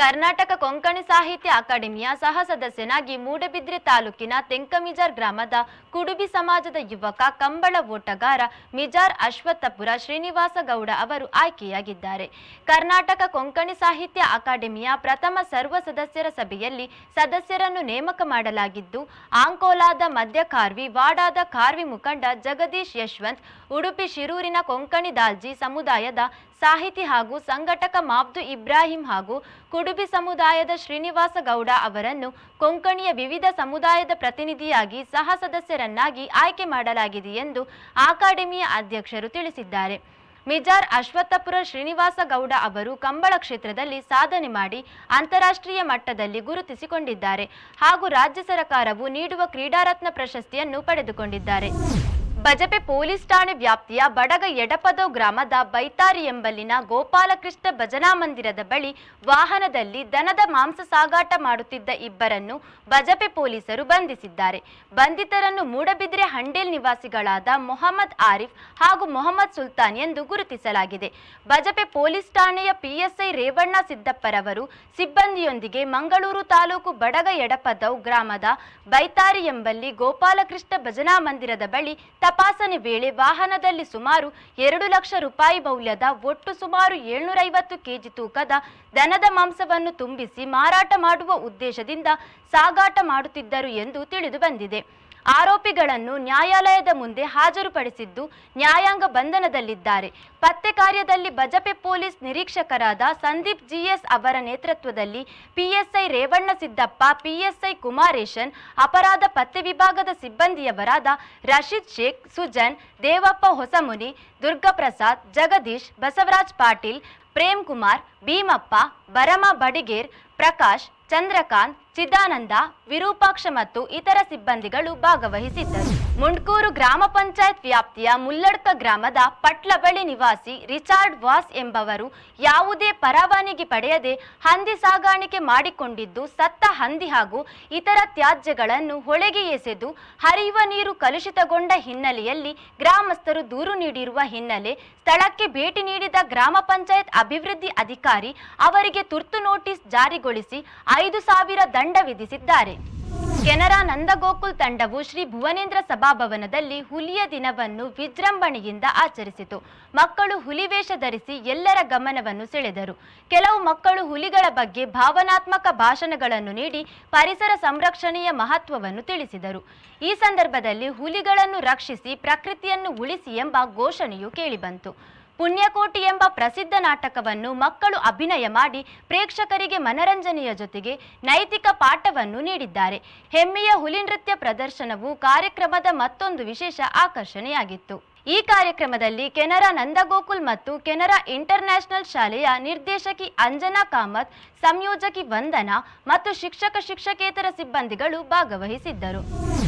ಕರ್ನಾಟಕ ಕೊಂಕಣಿ ಸಾಹಿತ್ಯ ಅಕಾಡೆಮಿಯ ಸಹ ಸದಸ್ಯನಾಗಿ ಮೂಡಬಿದ್ರೆ ತಾಲೂಕಿನ ತೆಂಕಮಿಜಾರ್ ಗ್ರಾಮದ ಕುಡುಬಿ ಸಮಾಜದ ಯುವಕ ಕಂಬಳ ಓಟಗಾರ ಮಿಜಾರ್ ಅಶ್ವತ್ಥಪುರ ಶ್ರೀನಿವಾಸ ಗೌಡ ಅವರು ಆಯ್ಕೆಯಾಗಿದ್ದಾರೆ. ಕರ್ನಾಟಕ ಕೊಂಕಣಿ ಸಾಹಿತ್ಯ ಅಕಾಡೆಮಿಯ ಪ್ರಥಮ ಸರ್ವ ಸದಸ್ಯರ ಸಭೆಯಲ್ಲಿ ಸದಸ್ಯರನ್ನು ನೇಮಕ ಮಾಡಲಾಗಿದ್ದು ಆಂಕೋಲಾದ ಮಧ್ಯ ಕಾರ್ವಿ ವಾಡಾದ ಕಾರ್ವಿ ಮುಖಂಡ ಜಗದೀಶ್ ಯಶವಂತ್, ಉಡುಪಿ ಶಿರೂರಿನ ಕೊಂಕಣಿ ದಾಲ್ಜಿ ಸಮುದಾಯದ ಸಾಹಿತಿ ಹಾಗೂ ಸಂಘಟಕ ಮಾಬ್ದು ಇಬ್ರಾಹಿಂ ಹಾಗೂ ಕುಡುಬಿ ಸಮುದಾಯದ ಶ್ರೀನಿವಾಸ ಗೌಡ ಅವರನ್ನು ಕೊಂಕಣಿಯ ವಿವಿಧ ಸಮುದಾಯದ ಪ್ರತಿನಿಧಿಯಾಗಿ ಸಹ ಸದಸ್ಯರನ್ನಾಗಿ ಆಯ್ಕೆ ಮಾಡಲಾಗಿದೆ ಎಂದು ಅಕಾಡೆಮಿಯ ಅಧ್ಯಕ್ಷರು ತಿಳಿಸಿದ್ದಾರೆ. ಮಿಜಾರ್ ಅಶ್ವತ್ಥಪುರ ಶ್ರೀನಿವಾಸ ಗೌಡ ಅವರು ಕಂಬಳ ಕ್ಷೇತ್ರದಲ್ಲಿ ಸಾಧನೆ ಮಾಡಿ ಅಂತಾರಾಷ್ಟ್ರೀಯ ಮಟ್ಟದಲ್ಲಿ ಗುರುತಿಸಿಕೊಂಡಿದ್ದಾರೆ ಹಾಗೂ ರಾಜ್ಯ ಸರ್ಕಾರವು ನೀಡುವ ಕ್ರೀಡಾರತ್ನ ಪ್ರಶಸ್ತಿಯನ್ನು ಪಡೆದುಕೊಂಡಿದ್ದಾರೆ. ಬಜಪೆ ಪೊಲೀಸ್ ಠಾಣೆ ವ್ಯಾಪ್ತಿಯ ಬಡಗ ಎಡಪದೋ ಗ್ರಾಮದ ಬೈತಾರಿ ಎಂಬಲ್ಲಿನ ಗೋಪಾಲಕೃಷ್ಣ ಭಜನಾ ಮಂದಿರದ ಬಳಿ ವಾಹನದಲ್ಲಿ ದನದ ಮಾಂಸ ಸಾಗಾಟ ಮಾಡುತ್ತಿದ್ದ ಇಬ್ಬರನ್ನು ಬಜಪೆ ಪೊಲೀಸರು ಬಂಧಿಸಿದ್ದಾರೆ. ಬಂಧಿತರನ್ನು ಮೂಡಬಿದ್ರೆ ಹಂಡೇಲ್ ನಿವಾಸಿಗಳಾದ ಮೊಹಮ್ಮದ್ ಆರಿಫ್ ಹಾಗೂ ಮೊಹಮ್ಮದ್ ಸುಲ್ತಾನ್ ಎಂದು ಗುರುತಿಸಲಾಗಿದೆ. ಬಜಪೆ ಪೊಲೀಸ್ ಠಾಣೆಯ ಪಿಎಸ್ಐ ರೇವಣ್ಣ ಸಿದ್ದಪ್ಪರವರು ಸಿಬ್ಬಂದಿಯೊಂದಿಗೆ ಮಂಗಳೂರು ತಾಲೂಕು ಬಡಗ ಎಡಪದೌ ಗ್ರಾಮದ ಬೈತಾರಿ ಎಂಬಲ್ಲಿ ಗೋಪಾಲಕೃಷ್ಣ ಭಜನಾ ಮಂದಿರದ ಬಳಿ ತಪಾಸಣೆ ವೇಳೆ ವಾಹನದಲ್ಲಿ ಸುಮಾರು ಎರಡು ಲಕ್ಷ ರೂಪಾಯಿ ಮೌಲ್ಯದ ಒಟ್ಟು ಸುಮಾರು ಏಳ್ನೂರೈವತ್ತು ಕೆಜಿ ತೂಕದ ದನದ ಮಾಂಸವನ್ನು ತುಂಬಿಸಿ ಮಾರಾಟ ಮಾಡುವ ಉದ್ದೇಶದಿಂದ ಸಾಗಾಟ ಮಾಡುತ್ತಿದ್ದರು ಎಂದು ತಿಳಿದು ಬಂದಿದೆ. ಆರೋಪಿಗಳನ್ನು ನ್ಯಾಯಾಲಯದ ಮುಂದೆ ಹಾಜರುಪಡಿಸಿದ್ದು ನ್ಯಾಯಾಂಗ ಬಂಧನದಲ್ಲಿದ್ದಾರೆ. ಪತ್ತೆ ಕಾರ್ಯದಲ್ಲಿ ಬಜಪೆ ಪೊಲೀಸ್ ನಿರೀಕ್ಷಕರಾದ ಸಂದೀಪ್ ಜಿಎಸ್ ಅವರ ನೇತೃತ್ವದಲ್ಲಿ ಪಿಎಸ್ಐ ರೇವಣ್ಣ ಸಿದ್ದಪ್ಪ, ಪಿಎಸ್ಐ ಕುಮಾರೇಶನ್, ಅಪರಾಧ ಪತ್ತೆ ವಿಭಾಗದ ಸಿಬ್ಬಂದಿಯವರಾದ ರಶೀದ್ ಶೇಖ್, ಸುಜನ್, ದೇವಪ್ಪ ಹೊಸಮುನಿ, ದುರ್ಗಾಪ್ರಸಾದ್, ಜಗದೀಶ್, ಬಸವರಾಜ್ ಪಾಟೀಲ್ ಪ್ರೇಮ್ ಕುಮಾರ್ ಭೀಮಪ್ಪ ಬರಮ ಬಡಿಗೇರ್, ಪ್ರಕಾಶ್, ಚಂದ್ರಕಾಂತ್ ಚಿದಾನಂದ, ವಿರೂಪಾಕ್ಷ ಮತ್ತು ಇತರ ಸಿಬ್ಬಂದಿಗಳು ಭಾಗವಹಿಸಿದ್ದರು. ಮುಂಡ್ಕೂರು ಗ್ರಾಮ ಪಂಚಾಯತ್ ವ್ಯಾಪ್ತಿಯ ಮುಲ್ಲಡ್ಕ ಗ್ರಾಮದ ಪಟ್ಲ ನಿವಾಸಿ ರಿಚಾರ್ಡ್ ವಾಸ್ ಎಂಬವರು ಯಾವುದೇ ಪರವಾನಗಿ ಪಡೆಯದೆ ಹಂದಿ ಸಾಗಾಣಿಕೆ ಮಾಡಿಕೊಂಡಿದ್ದು, ಸತ್ತ ಹಂದಿ ಹಾಗೂ ಇತರ ತ್ಯಾಜ್ಯಗಳನ್ನು ಹೊಳೆಗೆ ಎಸೆದು ಹರಿಯುವ ನೀರು ಕಲುಷಿತಗೊಂಡ ಹಿನ್ನೆಲೆಯಲ್ಲಿ ಗ್ರಾಮಸ್ಥರು ದೂರು ನೀಡಿರುವ ಹಿನ್ನೆಲೆ ಸ್ಥಳಕ್ಕೆ ಭೇಟಿ ನೀಡಿದ ಗ್ರಾಮ ಪಂಚಾಯತ್ ಅಭಿವೃದ್ಧಿ ಅಧಿಕಾರಿ ಅವರಿಗೆ ತುರ್ತು ನೋಟಿಸ್ ಜಾರಿಗೊಳಿಸಿ ಐದು ಸಾವಿರ ದಂಡ ವಿಧಿಸಿದ್ದಾರೆ. ಕೆನರಾ ನಂದಗೋಕುಲ್ ತಂಡವು ಶ್ರೀ ಭುವನೇಂದ್ರ ಸಭಾಭವನದಲ್ಲಿ ಹುಲಿಯ ದಿನವನ್ನು ವಿಜೃಂಭಣೆಯಿಂದ ಆಚರಿಸಿತು. ಮಕ್ಕಳು ಹುಲಿ ವೇಷ ಧರಿಸಿ ಎಲ್ಲರ ಗಮನವನ್ನು ಸೆಳೆದರು. ಕೆಲವು ಮಕ್ಕಳು ಹುಲಿಗಳ ಬಗ್ಗೆ ಭಾವನಾತ್ಮಕ ಭಾಷಣಗಳನ್ನು ನೀಡಿ ಪರಿಸರ ಸಂರಕ್ಷಣೆಯ ಮಹತ್ವವನ್ನು ತಿಳಿಸಿದರು. ಈ ಸಂದರ್ಭದಲ್ಲಿ ಹುಲಿಗಳನ್ನು ರಕ್ಷಿಸಿ ಪ್ರಕೃತಿಯನ್ನು ಉಳಿಸಿ ಎಂಬ ಘೋಷಣೆಯು ಕೇಳಿಬಂತು. ಪುಣ್ಯಕೋಟಿ ಎಂಬ ಪ್ರಸಿದ್ಧ ನಾಟಕವನ್ನು ಮಕ್ಕಳು ಅಭಿನಯ ಮಾಡಿ ಪ್ರೇಕ್ಷಕರಿಗೆ ಮನರಂಜನೆಯ ಜೊತೆಗೆ ನೈತಿಕ ಪಾಠವನ್ನು ನೀಡಿದ್ದಾರೆ. ಹೆಮ್ಮೆಯ ಹುಲಿ ನೃತ್ಯ ಪ್ರದರ್ಶನವು ಕಾರ್ಯಕ್ರಮದ ಮತ್ತೊಂದು ವಿಶೇಷ ಆಕರ್ಷಣೆಯಾಗಿತ್ತು. ಈ ಕಾರ್ಯಕ್ರಮದಲ್ಲಿ ಕೆನರಾ ನಂದಗೋಕುಲ್ ಮತ್ತು ಕೆನರಾ ಇಂಟರ್ನ್ಯಾಷನಲ್ ಶಾಲೆಯ ನಿರ್ದೇಶಕಿ ಅಂಜನಾ ಕಾಮತ್, ಸಂಯೋಜಕಿ ವಂದನಾ ಮತ್ತು ಶಿಕ್ಷಕ ಶಿಕ್ಷಕೇತರ ಸಿಬ್ಬಂದಿಗಳು ಭಾಗವಹಿಸಿದ್ದರು.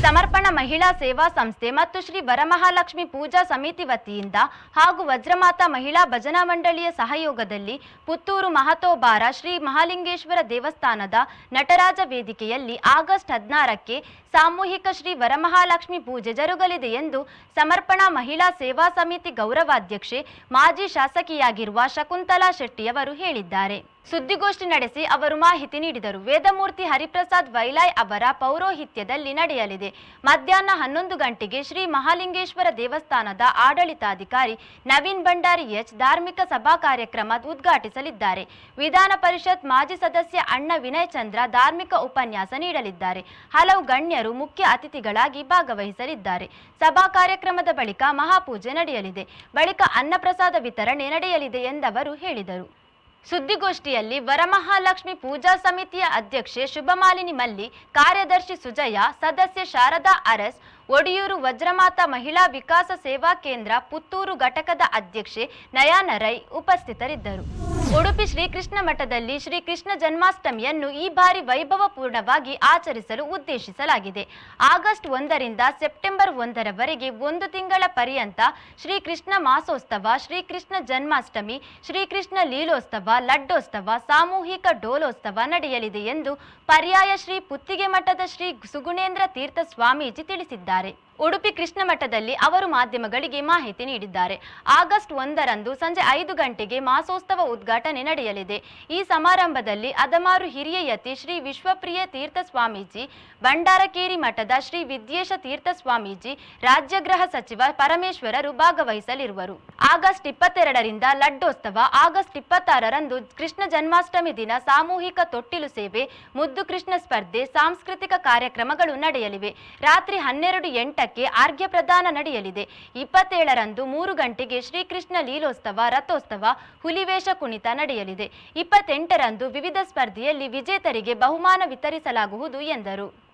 ಸಮರ್ಪಣ ಮಹಿಳಾ ಸೇವಾ ಸಂಸ್ಥೆ ಮತ್ತು ಶ್ರೀ ವರಮಹಾಲಕ್ಷ್ಮಿ ಪೂಜಾ ಸಮಿತಿ ವತಿಯಿಂದ ಹಾಗೂ ವಜ್ರಮಾತಾ ಮಹಿಳಾ ಭಜನಾ ಮಂಡಳಿಯ ಸಹಯೋಗದಲ್ಲಿ ಪುತ್ತೂರು ಮಹತೋಬಾರ ಶ್ರೀ ಮಹಾಲಿಂಗೇಶ್ವರ ದೇವಸ್ಥಾನದ ನಟರಾಜ ವೇದಿಕೆಯಲ್ಲಿ ಆಗಸ್ಟ್ ಹದಿನಾರಕ್ಕೆ ಸಾಮೂಹಿಕ ಶ್ರೀ ವರಮಹಾಲಕ್ಷ್ಮಿ ಪೂಜೆ ಜರುಗಲಿದೆ ಎಂದು ಸಮರ್ಪಣಾ ಮಹಿಳಾ ಸೇವಾ ಸಮಿತಿ ಗೌರವಾಧ್ಯಕ್ಷೆ ಮಾಜಿ ಶಾಸಕಿಯಾಗಿರುವ ಶಕುಂತಲಾ ಶೆಟ್ಟಿಯವರು ಹೇಳಿದ್ದಾರೆ. ಸುದ್ದಿಗೋಷ್ಠಿ ನಡೆಸಿ ಅವರು ಮಾಹಿತಿ ನೀಡಿದರು. ವೇದಮೂರ್ತಿ ಹರಿಪ್ರಸಾದ್ ವೈಲಾಯ್ ಅವರ ಪೌರೋಹಿತ್ಯದಲ್ಲಿ ನಡೆಯಲಿದೆ. ಮಧ್ಯಾಹ್ನ ಹನ್ನೊಂದು ಗಂಟೆಗೆ ಶ್ರೀ ಮಹಾಲಿಂಗೇಶ್ವರ ದೇವಸ್ಥಾನದ ಆಡಳಿತಾಧಿಕಾರಿ ನವೀನ್ ಭಂಡಾರಿ ಎಚ್ ಧಾರ್ಮಿಕ ಸಭಾ ಕಾರ್ಯಕ್ರಮ ಉದ್ಘಾಟಿಸಲಿದ್ದಾರೆ. ವಿಧಾನ ಪರಿಷತ್ ಮಾಜಿ ಸದಸ್ಯ ಅಣ್ಣ ವಿನಯ್ ಚಂದ್ರ ಧಾರ್ಮಿಕ ಉಪನ್ಯಾಸ ನೀಡಲಿದ್ದಾರೆ. ಹಲವು ಗಣ್ಯರು ಮುಖ್ಯ ಅತಿಥಿಗಳಾಗಿ ಭಾಗವಹಿಸಲಿದ್ದಾರೆ. ಸಭಾ ಕಾರ್ಯಕ್ರಮದ ಬಳಿಕ ಮಹಾಪೂಜೆ ನಡೆಯಲಿದೆ. ಬಳಿಕ ಅನ್ನಪ್ರಸಾದ ವಿತರಣೆ ನಡೆಯಲಿದೆ ಎಂದವರು ಹೇಳಿದರು. ಸುದ್ದಿಗೋಷ್ಠಿಯಲ್ಲಿ ವರಮಹಾಲಕ್ಷ್ಮಿ ಪೂಜಾ ಸಮಿತಿಯ ಅಧ್ಯಕ್ಷೆ ಶುಭಮಾಲಿನಿ ಮಲ್ಲಿ ಕಾರ್ಯದರ್ಶಿ ಸುಜಯ ಸದಸ್ಯೆ ಶಾರದಾ ಅರಸ್ ಒಡಿಯೂರು ವಜ್ರಮಾತ ಮಹಿಳಾ ವಿಕಾಸ ಸೇವಾ ಕೇಂದ್ರ ಪುತ್ತೂರು ಘಟಕದ ಅಧ್ಯಕ್ಷೆ ನಯಾನ ರೈ ಉಪಸ್ಥಿತರಿದ್ದರು. ಉಡುಪಿ ಶ್ರೀಕೃಷ್ಣ ಮಠದಲ್ಲಿ ಶ್ರೀಕೃಷ್ಣ ಜನ್ಮಾಷ್ಟಮಿಯನ್ನು ಈ ಬಾರಿ ವೈಭವಪೂರ್ಣವಾಗಿ ಆಚರಿಸಲು ಉದ್ದೇಶಿಸಲಾಗಿದೆ. ಆಗಸ್ಟ್ ಒಂದರಿಂದ ಸೆಪ್ಟೆಂಬರ್ ಒಂದರವರೆಗೆ ಒಂದು ತಿಂಗಳ ಪರ್ಯಂತ ಶ್ರೀಕೃಷ್ಣ ಮಾಸೋತ್ಸವ, ಶ್ರೀಕೃಷ್ಣ ಜನ್ಮಾಷ್ಟಮಿ, ಶ್ರೀಕೃಷ್ಣ ಲೀಲೋತ್ಸವ, ಲಡ್ಡೋತ್ಸವ, ಸಾಮೂಹಿಕ ಡೋಲೋತ್ಸವ ನಡೆಯಲಿದೆ ಎಂದು ಪರ್ಯಾಯ ಶ್ರೀ ಪುತ್ತಿಗೆ ಮಠದ ಶ್ರೀ ಸುಗುಣೇಂದ್ರ ತೀರ್ಥ ಸ್ವಾಮೀಜಿ ತಿಳಿಸಿದ್ದಾರೆ. ಉಡುಪಿ ಕೃಷ್ಣ ಮಠದಲ್ಲಿ ಅವರು ಮಾಧ್ಯಮಗಳಿಗೆ ಮಾಹಿತಿ ನೀಡಿದ್ದಾರೆ. ಆಗಸ್ಟ್ ಒಂದರಂದು ಸಂಜೆ ಐದು ಗಂಟೆಗೆ ಮಾಸೋತ್ಸವ ಉದ್ಘಾಟನೆ ನಡೆಯಲಿದೆ. ಈ ಸಮಾರಂಭದಲ್ಲಿ ಅದಮಾರು ಹಿರಿಯ ಯತಿ ಶ್ರೀ ವಿಶ್ವಪ್ರಿಯ ತೀರ್ಥ ಸ್ವಾಮೀಜಿ, ಭಂಡಾರಕೇರಿ ಮಠದ ಶ್ರೀ ವಿದ್ಯೇಶ ತೀರ್ಥ ಸ್ವಾಮೀಜಿ ರಾಜ್ಯಗೃಹ ಸಚಿವ ಪರಮೇಶ್ವರರು ಭಾಗವಹಿಸಲಿರುವರು. ಆಗಸ್ಟ್ ಇಪ್ಪತ್ತೆರಡರಿಂದ ಲಡ್ಡೋತ್ಸವ, ಆಗಸ್ಟ್ ಇಪ್ಪತ್ತಾರರಂದು ಕೃಷ್ಣ ಜನ್ಮಾಷ್ಟಮಿ ದಿನ ಸಾಮೂಹಿಕ ತೊಟ್ಟಿಲು ಸೇವೆ, ಮುದ್ದು ಕೃಷ್ಣ ಸ್ಪರ್ಧೆ, ಸಾಂಸ್ಕೃತಿಕ ಕಾರ್ಯಕ್ರಮಗಳು ನಡೆಯಲಿವೆ. ರಾತ್ರಿ ಹನ್ನೆರಡು ಎಂಟಕ್ಕೆ ಆರ್ಘ್ಯ ಪ್ರದಾನ ನಡೆಯಲಿದೆ. ಇಪ್ಪತ್ತೇಳರಂದು ಮೂರು ಗಂಟೆಗೆ ಶ್ರೀಕೃಷ್ಣ ಲೀಲೋತ್ಸವ, ರಥೋತ್ಸವ, ಹುಲಿವೇಷ ಕುಣಿತ ನಡೆಯಲಿದೆ. ಇಪ್ಪತ್ತೆಂಟರಂದು ವಿವಿಧ ಸ್ಪರ್ಧೆಯಲ್ಲಿ ವಿಜೇತರಿಗೆ ಬಹುಮಾನ ವಿತರಿಸಲಾಗುವುದು ಎಂದರು.